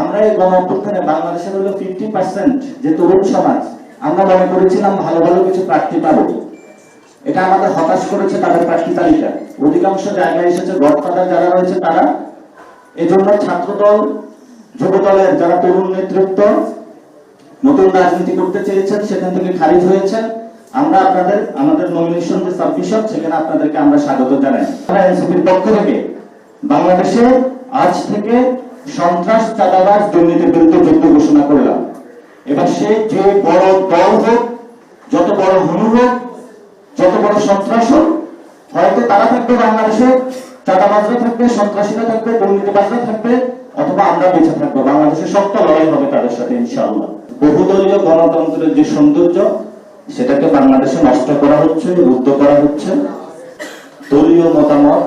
আমরা এই গণ অভ্যুত্থানে বাংলাদেশের হলো ফিফটি পার্সেন্ট যে তরুণ সমাজ, আমরা মনে করেছিলাম ভালো ভালো কিছু প্রার্থী পাবো। এটা আমাদের হতাশ করেছে তাদের প্রার্থী তালিকা। অধিকাংশ জায়গায় এসেছে গডফাদার যারা রয়েছে তারা। এজন্য ছাত্রদল যুব দলের যারা তরুণ নেতৃত্ব, নতুন রাজনীতি করতে চেয়েছেন, সেখান থেকে খারিজ হয়েছে। আমরা আপনাদের, আমাদের নমিনেশন যে সাবমিশন সেখানে আপনাদেরকে আমরা স্বাগত জানাই। আমরা এনসিপির পক্ষ থেকে, বাংলাদেশে আজ থেকে সন্ত্রাস চাঁদাবাজ দুর্নীতির বিরুদ্ধে যুদ্ধ ঘোষণা করলাম, এবার সে যে বড় দল হোক, যত বড় হনু হোক, যত বড় সন্ত্রাস হোক, হয়তো তারা থাকবে বাংলাদেশে, চাঁদাবাজরা থাকবে, সন্ত্রাসীরা থাকবে, দুর্নীতিবাজরা থাকবে, অথবা আমরা বেঁচে থাকব। বাংলাদেশে সবটা লড়াই হবে তাদের সাথে, ইনশাআল্লাহ। বহুদলীয় গণতন্ত্রের যে সৌন্দর্য, সেটাকে বাংলাদেশে নষ্ট করা হচ্ছে, রুদ্ধ করা হচ্ছে। দলীয় মতামত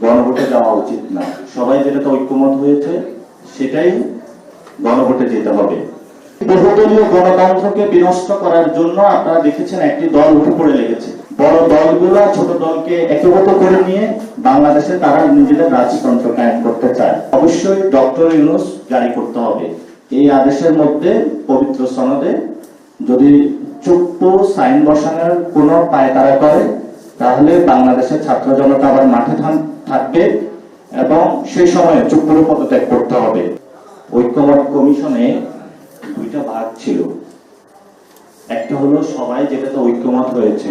গণভোটে যাওয়া উচিত না। সবাই যেটাতে ঐক্যমত হয়েছে, সেটাই গণভোটে যেতে হবে। বহুদলীয় গণতন্ত্রকে বিনষ্ট করার জন্য আপনারা দেখেছেন একটি দল উঠে পড়ে লেগেছে। বড় দলগুলো, ছোট দলকে একীভূত করে নিয়ে বাংলাদেশে তারা নিজেদের রাজতন্ত্র কায়েম করতে চায়। অবশ্যই ডক্টর ইউনুস জারি করতে হবে। এই আদেশের মধ্যে পবিত্র সনদে যদি চুপ্পু সাইন বসানোর কোনো পায়তারা করে, তাহলে বাংলাদেশের ছাত্র জনতা আবার মাঠে থাম- থাকবে এবং সেই সময়ে চুপ্পুর পদত্যাগ করতে হবে। ঐক্যমত কমিশনে দুইটা ভাগ ছিল। একটা হলো সবাই যেটাতে ঐক্যমত হয়েছে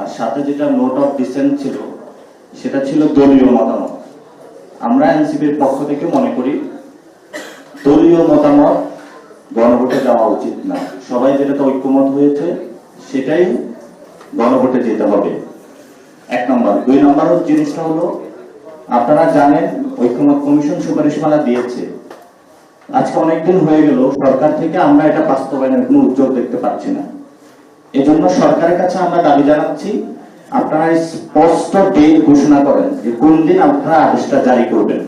আর সাথে যেটা নোট অফ ডিসেন্ট ছিল, সেটা ছিল দলীয় মতামত। আমরা এনসিপির পক্ষ থেকে মনে করি, দলীয় মতামত গণভোটে যাওয়া উচিত না। সবাই যেটাতে ঐক্যমত হয়েছে, সেটাই গণভোটে যেতে হবে। এক নম্বর। দুই নম্বর জিনিসটা হলো, আপনারা জানেন ঐক্যমত কমিশন সুপারিশমালা দিয়েছে। আজকে অনেকদিন হয়ে গেল, সরকার থেকে আমরা এটা বাস্তবায়নের কোনো উদ্যোগ দেখতে পাচ্ছি না। এজন্য সরকারের কাছে আমরা দাবি জানাচ্ছি, আপনারা স্পষ্ট ডেট ঘোষণা করেন যে কোন দিন আপনারা আদেশটা জারি করবেন।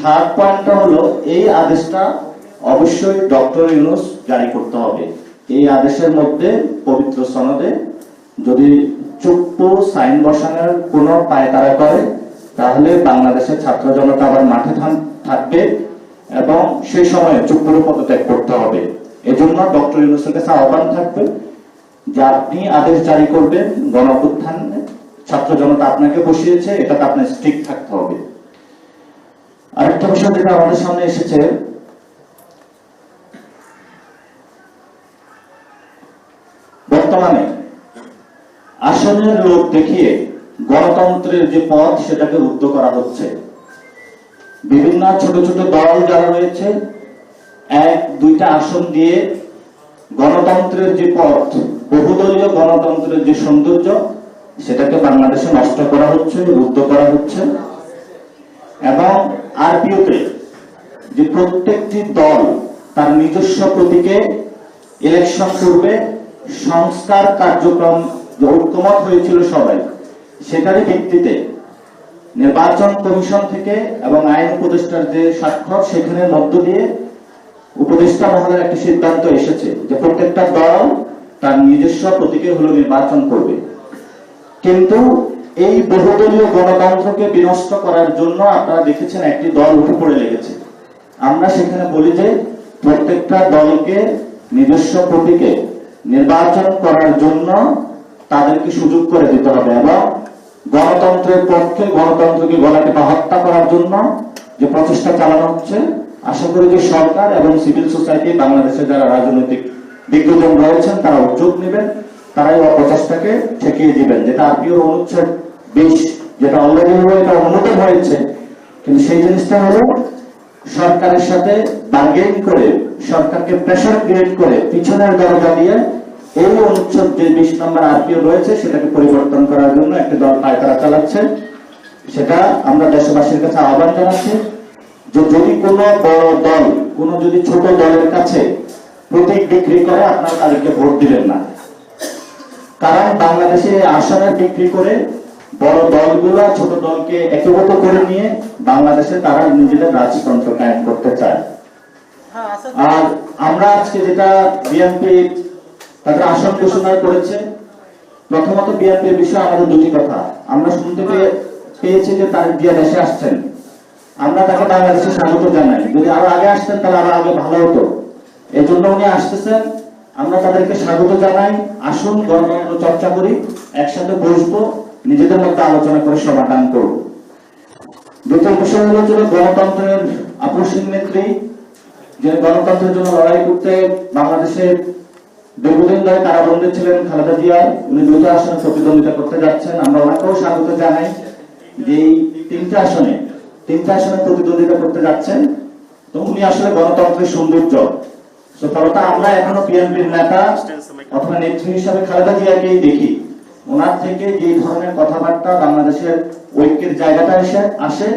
থার্ড পয়েন্টটা হলো, এই আদেশটা অবশ্যই ডক্টর ইউনুস জারি করতে হবে। এই আদেশের মধ্যে পবিত্র সনদে যদি চুপ্পু সাইন বসানোর কোনো পায়তারা করে, তাহলে বাংলাদেশের ছাত্র জনতা আবার মাঠে থাকবে এবং সেই সময়ে চুপ্পুর পদত্যাগ করতে হবে। এজন্য ডক্টর ইউনুসের কাছে আহ্বান থাকবে যে আপনি আদেশ জারি করবেন গণ অভ্যুত্থান ছাত্র জনতা আপনাকে বসিয়েছে, এটাতে আপনার স্ট্রিক্ট থাকতে হবে। আরেকটা বিষয় যেটা আমাদের সামনে এসেছে, বর্তমানে আসনের লোক দেখিয়ে গণতন্ত্রের যে পথ, সেটাকে রুদ্ধ করা হচ্ছে। বিভিন্ন ছোট ছোট দল যারা রয়েছে, এক, দুইটা আসন দিয়ে গণতন্ত্রের যে পথ, বহুদলীয় গণতন্ত্রের যে সৌন্দর্য, সেটাকে বাংলাদেশে নষ্ট করা হচ্ছে, রুদ্ধ করা হচ্ছে। এবং আরপিওতে যে প্রত্যেকটি দল তার নিজস্ব প্রতীকে, ইলেকশন করবে সংস্কার কার্যক্রম যে ঐক্যমত হয়েছিল সবাই, সেটারই ভিত্তিতে নির্বাচন কমিশন থেকে এবং আইন উপদেষ্টার যে স্বাক্ষর সেখানের মধ্য দিয়ে উপদেষ্টা মহলের একটি সিদ্ধান্ত এসেছে যে প্রত্যেকটা দল তার নিজস্ব প্রতীকে হলো নির্বাচন করবে। কিন্তু এই বহুদলীয় গণতন্ত্রকে বিনষ্ট করার জন্য আপনারা দেখেছেন একটি দল উঠে পড়ে লেগেছে। আমরা সেখানে বলি যে প্রত্যেকটা দলকে নিজস্ব প্রতীকে নির্বাচন করার জন্য তাদেরকে সুযোগ করে দিতে হবে এবং গণতন্ত্রের পক্ষে গণতন্ত্রকে গলাকে বা হত্যা করার জন্য যে প্রচেষ্টা চালানো হচ্ছে, আশা করি যে সরকার এবং সিভিল সোসাইটি বাংলাদেশের যারা রাজনৈতিক দিগ্গজন রয়েছেন, তারা উদ্যোগ নেবেন তারা এই অপচেষ্টাকে ঠেকিয়ে দিবেন। যেটা আরপিওর অনুচ্ছেদ বিশ, যেটা অলরেডি এটা অনুমোদন হয়েছে। কিন্তু সেই জিনিসটা হলো, সরকারের সাথে বার্গেন করে, সরকারকে প্রেশার ক্রিয়েট করে, পিছনের দরজা দিয়ে এই অনুচ্ছেদ যে বিশ নম্বর আরপিও রয়েছে সেটাকে পরিবর্তন করার জন্য একটি দল পায়তারা চালাচ্ছে। সেটা আমরা দেশবাসীর কাছে আহ্বান জানাচ্ছি যে যদি কোনো বড় দল কোনো যদি ছোট দলের কাছে প্রতীক বিক্রি করে আপনারা তাদেরকে ভোট দিবেন না। কারণ বাংলাদেশে আসনে বিক্রি করে বড় দলগুলো ছোট দলকে একীভূত করে নিয়ে বাংলাদেশে তারা নিজেদের রাজতন্ত্র কায়েম করতে চায়। আর আমরা আজকে যেটা বিএনপি তাদের আসন ঘোষণা করেছে। প্রথমত বিএনপির বিষয়ে আমাদের দুটি কথা। আমরা শুনতে পেয়ে- পেয়েছি যে তার দিয়ে দেশে আসছেন। আমরা তাকে বাংলাদেশে স্বাগত জানাই। যদি আরও আগে আসতেন, তাহলে আরও আগে ভালো হতো। এই জন্য উনি আসতেছেন। আমরা তাদেরকে স্বাগত জানাই। আসুন গণতন্ত্র চর্চা করি। একসাথে বসবো। নিজেদের মধ্যে আলোচনা করে সমাধান করব। দ্বিতীয় বিষয় হলো যে গণতন্ত্রের আপসীন নেত্রী যে গণতন্ত্রের জন্য লড়াই করতে বাংলাদেশে দীর্ঘদিন ধরে কারাবন্দী ছিলেন খালেদা জিয়া। উনি দুটো আসনে প্রতিদ্বন্দ্বিতা করতে যাচ্ছেন। আমরা ওনাকেও স্বাগত জানাই যে তিনটা আসনে তিনটা আসনে প্রতিদ্বন্দ্বিতা করতে যাচ্ছেন। তো উনি আসলে গণতন্ত্রের সৌন্দর্য। ফলত আমরা এখনও বিএনপির নেতা অথবা নেত্রী হিসাবে খালেদা জিয়াকেই দেখি। ওনার থেকে যে ধরনের কথাবার্তা বাংলাদেশের ঐক্যের জায়গাটা এসে, আসে,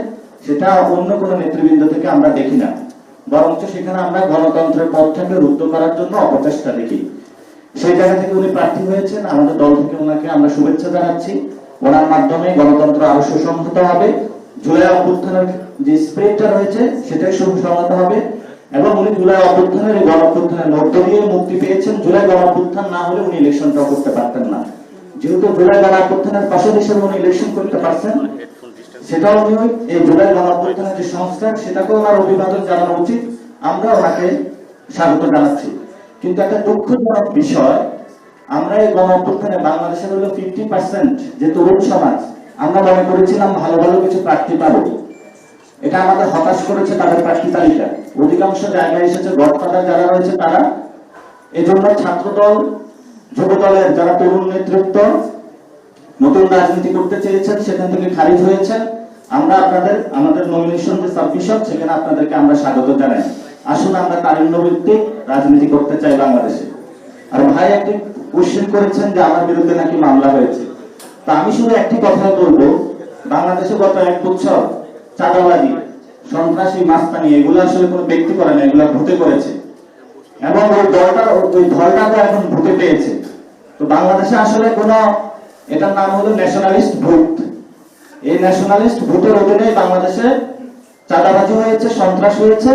সেটা অন্য কোনো নেতৃবৃন্দ থেকে আমরা দেখি না। বরঞ্চ সেখানে আমরা গণতন্ত্রের পথটাকে রুদ্ধ করার জন্য অপচেষ্টা দেখি। সেই জায়গা থেকে উনি প্রার্থী হয়েছেন। আমাদের দল থেকে ওনাকে আমরা শুভেচ্ছা জানাচ্ছি। ওনার মাধ্যমে গণতন্ত্র আরও সুসংহত হবে। জুলাই অভ্যুত্থানের যে স্প্রিটটা রয়েছে, সেটাই সুসংহত হবে। এবং উনি জুলাই অভ্যুত্থানের এই গণ অভ্যুত্থানের মধ্য দিয়ে মুক্তি পেয়েছেন। জুলাই গণ অভ্যুত্থান না হলে উনি ইলেকশনটা করতে পারতেন না। যেহেতু জুলাই গণ অভ্যুত্থানের পাশে হিসেবে উনি ইলেকশন করতে পারছেন, সেটাও উনি এই জুলাই গণ অভ্যুত্থানের যে সংস্কার, সেটাকেও ওনার অভিবাদন জানানো উচিত। আমরা ওনাকে স্বাগত জানাচ্ছি। কিন্তু একটা দুঃখজনক বিষয়, আমরা এই গণ অভ্যুত্থানে বাংলাদেশের হলো ফিফটি পার্সেন্ট যে তরুণ সমাজ, আমরা মনে করেছিলাম ভালো ভালো কিছু প্রার্থী পাবো। এটা আমাদের হতাশ করেছে তাদের প্রার্থী তালিকা। অধিকাংশ জায়গায় এসেছে, গডফাদার যারা রয়েছে তারা। এজন্য ছাত্রদল যুব দলের যারা তরুণ নেতৃত্ব, নতুন রাজনীতি করতে চেয়েছেন, সেখান থেকে খারিজ হয়েছে। আমরা আপনাদের, আমাদের নমিনেশন যে সাবমিশন সেখানে আপনাদেরকে আমরা স্বাগত জানাই। আসুন আমরা তারুণ্য ভিত্তিক রাজনীতি করতে চাই বাংলাদেশে। আর ভাই, একটি কোশ্চেন করেছেন যে আমার বিরুদ্ধে নাকি মামলা হয়েছে। তা আমি শুধু একটি কথাই বলব, বাংলাদেশে গত এক বছর চাঁদাবাজি, সন্ত্রাসী, মাস্তানি, এগুলো আসলে কোনো ব্যক্তি করে না, এগুলো ভূতে করেছে। এবং ওই দলটা ওই দলটা তো এখন ভূতে পেয়েছে। তো বাংলাদেশে আসলে কোন, এটার নাম হলো ন্যাশনালিস্ট ভূত এই ন্যাশনালিস্ট ভূতের অধীনে বাংলাদেশে চাঁদাবাজি হয়েছে, সন্ত্রাস হয়েছে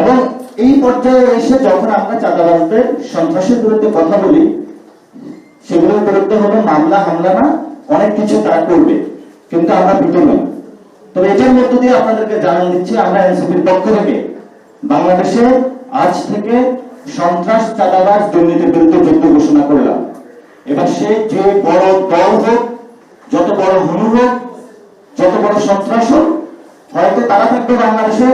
এবং এই পর্যায়ে এসে যখন আমরা চাঁদাবাজদের সন্ত্রাসের বিরুদ্ধে কথা বলি, সেগুলোর বিরুদ্ধে হলো মামলা, হামলা না, অনেক কিছু তারা করবে, কিন্তু আমরা ভীত নই তবে এটার মধ্য দিয়ে আপনাদেরকে জানান দিচ্ছি, আমরা এনসিপির পক্ষ থেকে বাংলাদেশে আজ থেকে সন্ত্রাস, চাঁদাবাজ দুর্নীতির বিরুদ্ধে যুদ্ধ ঘোষণা করলাম। এবার সে যে বড় দল হোক, যত বড় হনু হোক, যত বড় সন্ত্রাস হোক, হয়তো তারা থাকবে বাংলাদেশে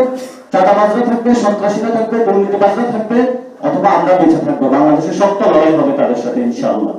চাঁদাবাজরা থাকবে, সন্ত্রাসীরা থাকবে, দুর্নীতিবাজরা থাকবে, অথবা আমরা বেঁচে থাকব। বাংলাদেশে সবটা লড়াই হবে তাদের সাথে, ইনশাআল্লাহ।